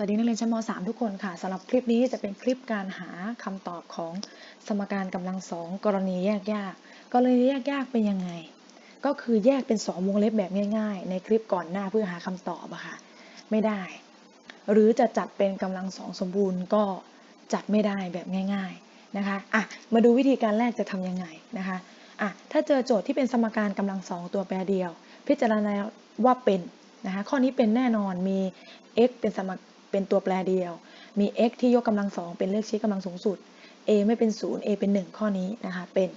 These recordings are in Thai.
สวัสดีนักเรียนชั้นม .3 ทุกคนค่ะสำหรับคลิปนี้จะเป็นคลิปการหาคำตอบของสมการกำลังสองกรณีแยกยาก กรณีแยกยากเป็นยังไง ก็คือแยกเป็น 2 วงเล็บแบบง่าย ๆ ในคลิปก่อนหน้าเพื่อหาคำตอบอะค่ะไม่ได้ หรือจะจัดเป็นกำลังสองสมบูรณ์ก็จัดไม่ได้แบบง่ายๆนะคะอะมาดูวิธีการแรกจะทำยังไงนะคะอะถ้าเจอโจทย์ที่เป็นสมการกำลังสองตัวแปรเดียว พิจารณาว่าเป็นนะคะข้อนี้เป็นแน่นอนมี x เป็นสม เป็นตัวแปรเดียว มี x ที่ยกกำลังสองเป็นเลขชี้กำลังสูงสุด a ไม่เป็น 0 a เป็น 1 ข้อนี้นะคะ เป็น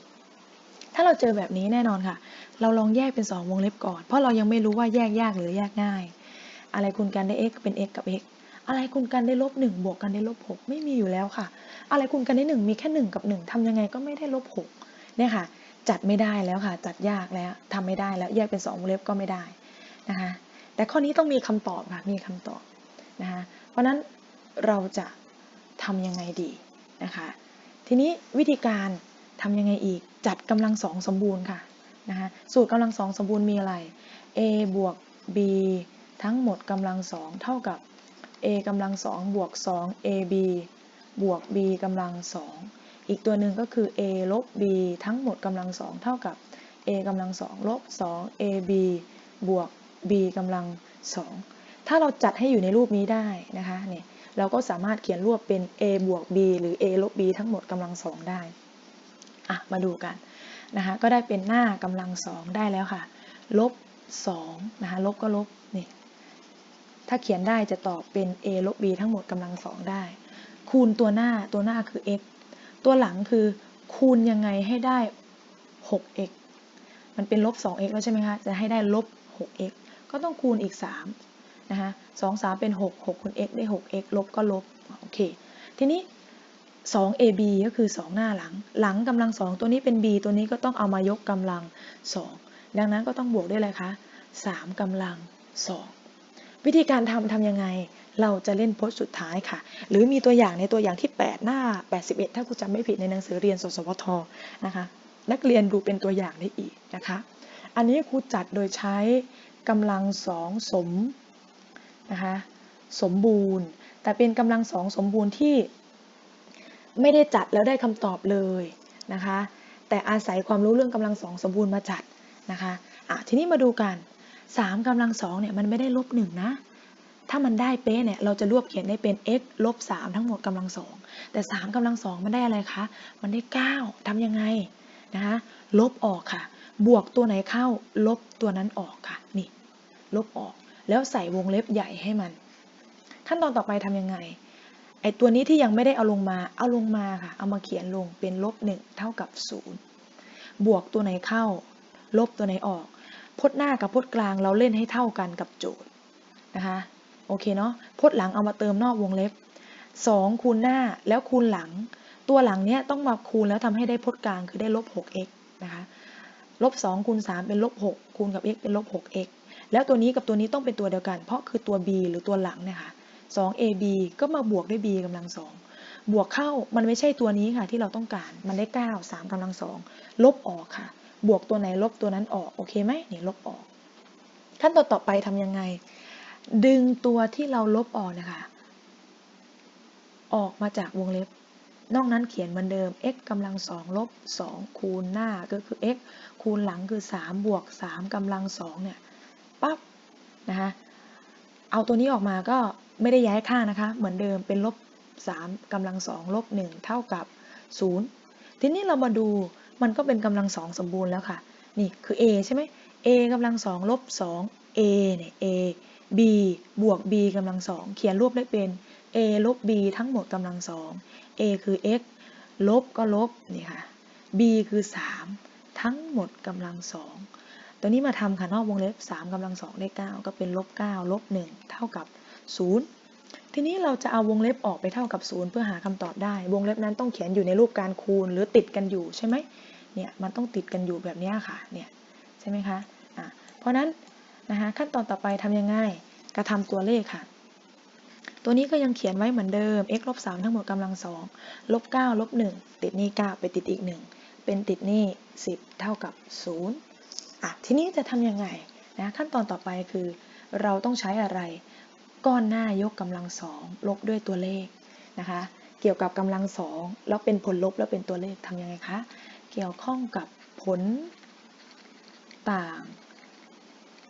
ถ้าเราเจอแบบนี้แน่นอนค่ะ เราลองแยกเป็น 2 วงเล็บก่อน เพราะเรายังไม่รู้ว่าแยกยากหรือแยกง่าย อะไรคูณกันได้ x เป็น x กับ x อะไรคูณกันได้ลบ1บวกกันได้ลบ6ไม่มีอยู่แล้วค่ะ อะไรคูณกันได้ 1 มีแค่ 1 กับ 1ทำยังไงก็ไม่ได้ลบ6เนี่ยค่ะ จัดไม่ได้แล้วค่ะ จัดยากแล้วทำไม่ได้แล้วแยกเป็น 2 วงเล็บก็ไม่ได้นะคะ แต่ข้อนี้ต้องมีคำตอบค่ะ มีคำตอบนะคะ เพราะนั้นเราจะทำยังไงดีนะคะ ทีนี้วิธีการทำยังไงอีกจัดกำลังสองสมบูรณ์ค่ะนะคะสูตรกำลังสองสมบูรณ์มีอะไร a บวก b ทั้งหมดกำลังสองเท่ากับ a กำลังสองบวก 2 ab บวก b กำลังสองอีกตัวหนึ่งก็คือ a ลบ b ทั้งหมดกำลังสองเท่ากับ a กำลังสองลบ 2 ab บวก b กำลังสอง ถ้าเราจัดให้อยู่ในรูปนี้ได้นะคะเนี่ยเราก็สามารถเขียนรวบเป็น a บวก b หรือ a ลบ b ทั้งหมดกำลังสองได้อะมาดูกันนะคะก็ได้เป็นหน้ากำลังสองได้แล้วค่ะ ลบสองนะคะลบก็ลบนี่ถ้าเขียนได้จะตอบเป็น a ลบ b ทั้งหมดกำลังสองได้ คูณตัวหน้าตัวหน้าคือ x ตัวหลังคือคูณยังไงให้ได้ 6x มันเป็นลบ 2x แล้วใช่ไหมคะ จะให้ได้ลบ 6x ก็ต้องคูณอีก 3 นะคะ2 3เป็น6 6คูณ x ได้ 6x ลบก็ลบโอเคทีนี้ 2ab ก็คือ 2 หน้าหลัง หลังกำลัง 2 ตัวนี้เป็น b ตัวนี้ก็ต้องเอามายกกำลัง 2 ดังนั้นก็ต้องบวกด้วยอะไรคะ 3กำลัง 2 วิธีการทำทำยังไง เราจะเล่นพจน์สุดท้ายค่ะ หรือมีตัวอย่างในตัวอย่างที่ 8 หน้า 81 ถ้าครูจำไม่ผิดในหนังสือเรียนสสวทนะคะ นักเรียนดูเป็นตัวอย่างได้อีกนะคะ อันนี้ครูจัดโดยใช้กำลังสองสม นะคะสมบูรณ์ แต่เป็นกำลังสองสมบูรณ์ที่ไม่ได้จัดแล้วได้คำตอบเลยนะคะแต่อาศัยความรู้เรื่องกำลังสองสมบูรณ์มาจัดนะคะอะทีนี้มาดูกัน3กำลังสองเนี่ยมันไม่ได้ลบหนึ่งนะ ถ้ามันได้เป๊ะเนี่ยเราจะรวบเขียนได้เป็น x ลบ3ทั้งหมดกำลังสองแต่3กำลังสองมันได้อะไรคะ มันได้ 9ทำยังไงนะคะลบออกค่ะ บวกตัวไหนเข้าลบตัวนั้นออกค่ะ นี่ ลบออก แล้วใส่วงเล็บใหญ่ให้มัน ขั้นตอนต่อไปทำยังไง ไอตัวนี้ที่ยังไม่ได้เอาลงมา เอาลงมาค่ะ เอามาเขียนลงเป็นลบหนึ่งเท่ากับ 0 บวกตัวไหนเข้า ลบตัวไหนออก พจน์หน้ากับพจน์กลางเราเล่นให้เท่ากันกับโจทย์นะคะ โอเคเนาะ พจน์หลังเอามาเติมนอกวงเล็บ 2 คูณหน้าแล้วคูณหลัง ตัวหลังเนี้ยต้องมาคูณแล้วทำให้ได้พจน์กลางคือได้ลบ 6x นะคะลบ2คูณ3เป็นลบ6คูณกับ x เป็นลบ 6x แล้วตัวนี้กับตัวนี้ต้องเป็นตัวเดียวกัน เพราะคือตัว b หรือตัวหลังเนี่ยค่ะ 2ab ก็มาบวกด้วย b กำลังสองบวกเข้ามันไม่ใช่ตัวนี้ค่ะที่เราต้องการ มันได้ 9 3กำลังสองลบออกค่ะ บวกตัวไหนลบตัวนั้นออก โอเคไหมนี่ลบออก ขั้นตอนต่อไปทำยังไง ดึงตัวที่เราลบออกนะคะ ออกมาจากวงเล็บ นอกนั้นเขียนเหมือนเดิม x กำลังสองลบ2คูณหน้าก็คือ x คูณหลังคือ 3 บวก3กำลังสองเนี่ย ปั๊บนะคะเอาตัวนี้ออกมาก็ไม่ได้ย้ายค่านะคะ เหมือนเดิมเป็นลบ3กำลังสองลบ1เท่ากับ 0 ทีนี้เรามาดูมันก็เป็นกำลังสองสมบูรณ์แล้วค่ะ นี่คือ a ใช่ไหม a กำลังสองลบ2 a เนี่ย a b บวก b กำลังสองเขียนรูปได้เป็น a ลบ b ทั้งหมดกำลังสอง a คือ x ลบก็ลบนี่ค่ะ b คือ 3 ทั้งหมดกำลังสอง ตัวนี้มาทำค่ะนอกวงเล็บ3กำลังสองได้ 9 ก็เป็นลบ9ลบ1เท่ากับ 0 ทีนี้เราจะเอาวงเล็บออกไปเท่ากับ 0 เพื่อหาคำตอบได้ วงเล็บนั้นต้องเขียนอยู่ในรูปการคูณหรือติดกันอยู่ใช่ไหมเนี่ยมันต้องติดกันอยู่แบบนี้ค่ะเนี่ยใช่ไหมคะอะเพราะนั้นนะคะขั้นตอนต่อไปทำยังไงกระทำตัวเลขค่ะ ตัวนี้ก็ยังเขียนไว้เหมือนเดิม x ลบ3ทั้งหมดกำลังสองลบ9ลบ1ติดนี่9ไปติดอีก 1 เป็นติดนี่10 เท่ากับ 0 อะทีนี้จะทำยังไงนะขั้นตอนต่อไปคือ เราต้องใช้อะไร ก้อนหน้ายกกำลังสองลบด้วยตัวเลขนะคะ เกี่ยวกับกำลังสองแล้วเป็นผลลบแล้วเป็นตัวเลขทำยังไงคะ เกี่ยวข้องกับผลต่าง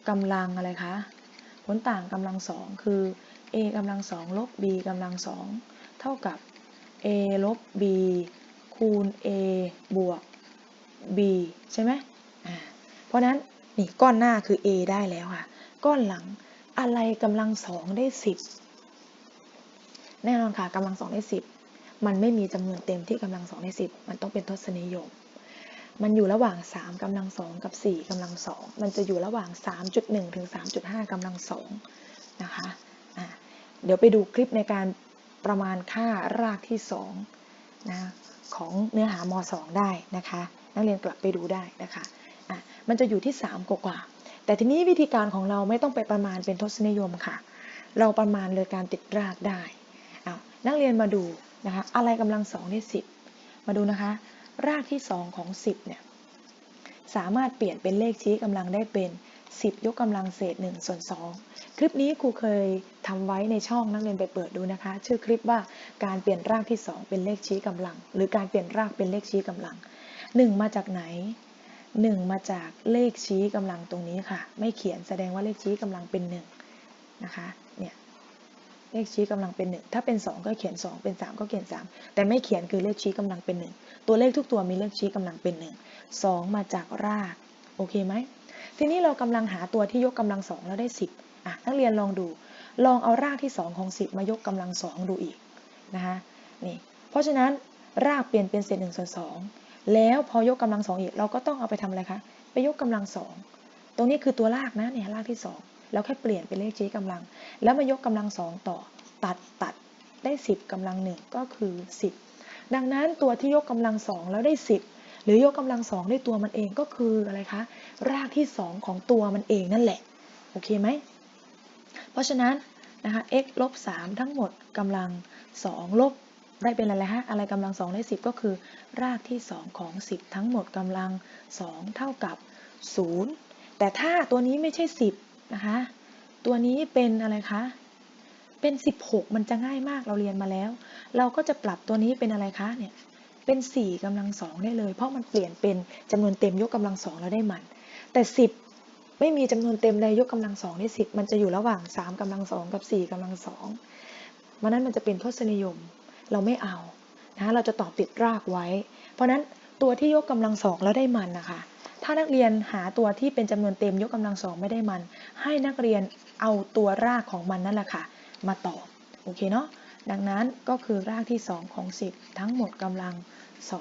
กำลังอะไรคะ ผลต่างกำลังสองคือ a กำลังสองลบ b กำลังสองเท่ากับ a ลบ b คูณ a บวก b ใช่ไหม เพราะนั้นนี่ก้อนหน้าคือ a ได้แล้วค่ะ ก้อนหลังอะไรกำลังสองได้สิบแน่นอนค่ะกำลังสองได้สิบมันไม่มีจำนวนเต็มที่กำลังสองได้สิบมันต้องเป็นทศนิยม มันอยู่ระหว่าง3กำลังสองกับ4กำลังสองมันจะอยู่ระหว่าง 3.1 ถึง 3.5กำลังสองนะคะะเดี๋ยวไปดูคลิปในการประมาณค่ารากที่2นะของเนื้อหาม 2 ได้นะคะ นักเรียนกลับไปดูได้นะคะ มันจะอยู่ที่ 3 กว่าๆแต่ทีนี้วิธีการของเราไม่ต้องไปประมาณเป็นทศนิยมค่ะ เราประมาณเลยการติดรากได้เอานักเรียนมาดูนะคะอะไรกำลังสองได้10มาดูนะคะ รากที่ 2 ของ 10เนี่ยสามารถเปลี่ยนเป็นเลขชี้กำลังได้เป็น 10 ยกกำลังเศษ1ส่วน2คลิปนี้ครูเคยทำไว้ในช่องนักเรียนไปเปิดดูนะคะ ชื่อคลิปว่าการเปลี่ยนรากที่ 2 เป็นเลขชี้กำลัง หรือการเปลี่ยนรากเป็นเลขชี้กำลัง 1 มาจากไหน 1 มาจากเลขชี้กำลังตรงนี้ค่ะ ไม่เขียนแสดงว่าเลขชี้กำลังเป็น1นะคะเนี่ยเลขชี้กำลังเป็น 1 ถ้าเป็น 2 ก็เขียน 2 เป็น 3 ก็เขียน 3 แต่ไม่เขียนคือเลขชี้กำลังเป็น 1 ตัวเลขทุกตัวมีเลขชี้กำลังเป็น 1 2 มาจากรากโอเคไหมทีนี้เรากำลังหาตัวที่ยกกำลังสองแล้วได้ 10อะนักเรียนลองดู ลองเอารากที่ 2 ของ 10 มายกกำลังสองดูอีกนะคะนี่เพราะฉะนั้นรากเปลี่ยนเป็นเศษหนึ่งส่วนสอง แล้วพอยกกำลังสองอีก เราก็ต้องเอาไปทำอะไรคะ ไปยกกำลังสอง ตรงนี้คือตัวรากนะเนี่ยรากที่2แล้วแค่เปลี่ยนเป็นเลขชี้กำลัง แล้วมายกกำลังสองต่อ ตัดตัดได้ 10กำลังหนึ่งก็คือ 10 ดังนั้นตัวที่ยกกำลังสองแล้วได้ 10 หรือยกกำลังสองได้ตัวมันเองก็คืออะไรคะ รากที่ 2 ของตัวมันเองนั่นแหละ โอเคไหม เพราะฉะนั้นนะคะ x ลบ3ทั้งหมดกำลัง2ลบ ได้เป็นอะไรฮะ อะไรกำลัง2ได้10ก็คือ รากที่2ของ10ทั้งหมดกำลัง2เท่ากับ0แต่ถ้าตัวนี้ไม่ใช่10นะคะ ตัวนี้เป็นอะไรคะ เป็น 16 มันจะง่ายมากเราเรียนมาแล้ว เราก็จะปรับตัวนี้เป็นอะไรคะเนี่ยเป็น 4กำลังสองได้เลย เพราะมันเปลี่ยนเป็นจำนวนเต็มยกกำลังสองแล้วได้มัน แต่ 10 ไม่มีจำนวนเต็มใดยกกำลังสองได้10 มันจะอยู่ระหว่าง 3กำลังสองกับ 4กำลังสองมันนั้นมันจะเป็นทศนิยม เราไม่เอานะเราจะตอบติดรากไว้ เพราะนั้นตัวที่ยกกำลังสองแล้วได้มันนะคะ ถ้านักเรียนหาตัวที่เป็นจำนวนเต็มยกกำลังสองไม่ได้มัน ให้นักเรียนเอาตัวรากของมันนั่นแหละค่ะ มาตอบโอเคเนาะดังนั้นก็คือรากที่ 2 ของ 10 ทั้งหมดกำลัง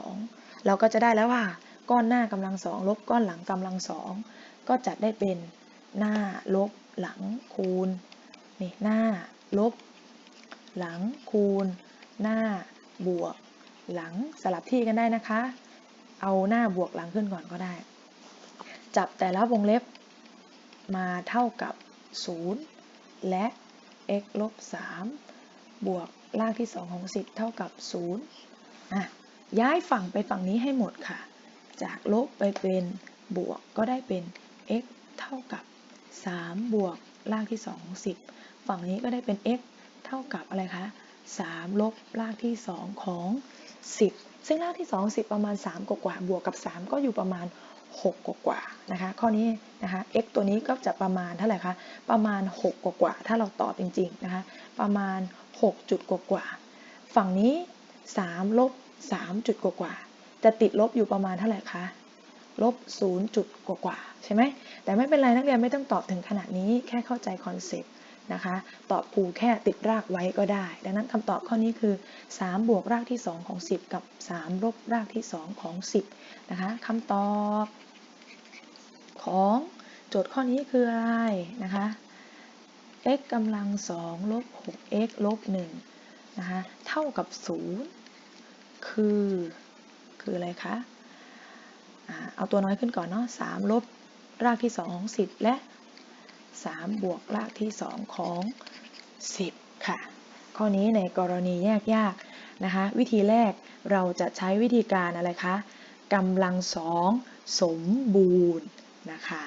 2 เราก็จะได้แล้วว่า ก้อนหน้ากำลังสองลบก้อนหลังกำลังสองก็จัดได้เป็นหน้าลบหลังคูณนี่หน้าลบหลังคูณ หน้าบวกหลังสลับที่กันได้นะคะ เอาหน้าบวกหลังขึ้นก่อนก็ได้ จับแต่ละวงเล็บมาเท่ากับ 0 และ x ลบ3บวกรากที่ 2 ของ 10 เท่ากับ0อะย้ายฝั่งไปฝั่งนี้ให้หมดค่ะ จากลบไปเป็นบวกก็ได้เป็น x เท่ากับ 3 บวกรากที่ 2 ของ 10 ฝั่งนี้ก็ได้เป็น x เท่ากับอะไรคะ 3 ลบรากที่ 2 ของ 10 ซึ่งรากที่ 2 10 ประมาณ3กว่าบวกกับ 3 ก็อยู่ประมาณ 6 กว่ากว่านะคะ ข้อนี้นะคะ x ตัวนี้ก็จะประมาณเท่าไหร่คะ ประมาณ 6 กว่ากว่า ถ้าเราตอบจริงๆนะคะ ประมาณ 6 จุดกว่ากว่า ฝั่งนี้ 3 ลบ 3 จุดกว่ากว่า จะติดลบอยู่ประมาณเท่าไหร่คะลบ0จุดกว่ากว่าใช่ไหมแต่ไม่เป็นไรนักเรียนไม่ต้องตอบถึงขนาดนี้แค่เข้าใจคอนเซ็ปต์ นะคะตอบผูแค่ติดรากไว้ก็ได้ ดังนั้นคำตอบข้อนี้คือ 3 บวกรากที่ 2 ของ 10 กับ 3 ลบรากที่ 2 ของ 10นะคะคำตอบของโจทย์ข้อนี้คืออะไรนะคะ x กำลัง2ลบ 6x ลบ1นะคะเท่ากับ 0 คือ คืออะไรคะเอาตัวน้อยขึ้นก่อนเนาะ3ลบรากที่ 2 ของ 10 และ 3 บวกรากที่ 2 ของ 10 ค่ะ ข้อนี้ในกรณีแยกยากนะคะ วิธีแรกเราจะใช้วิธีการอะไรคะกำลังสองสมบูรณ์นะคะ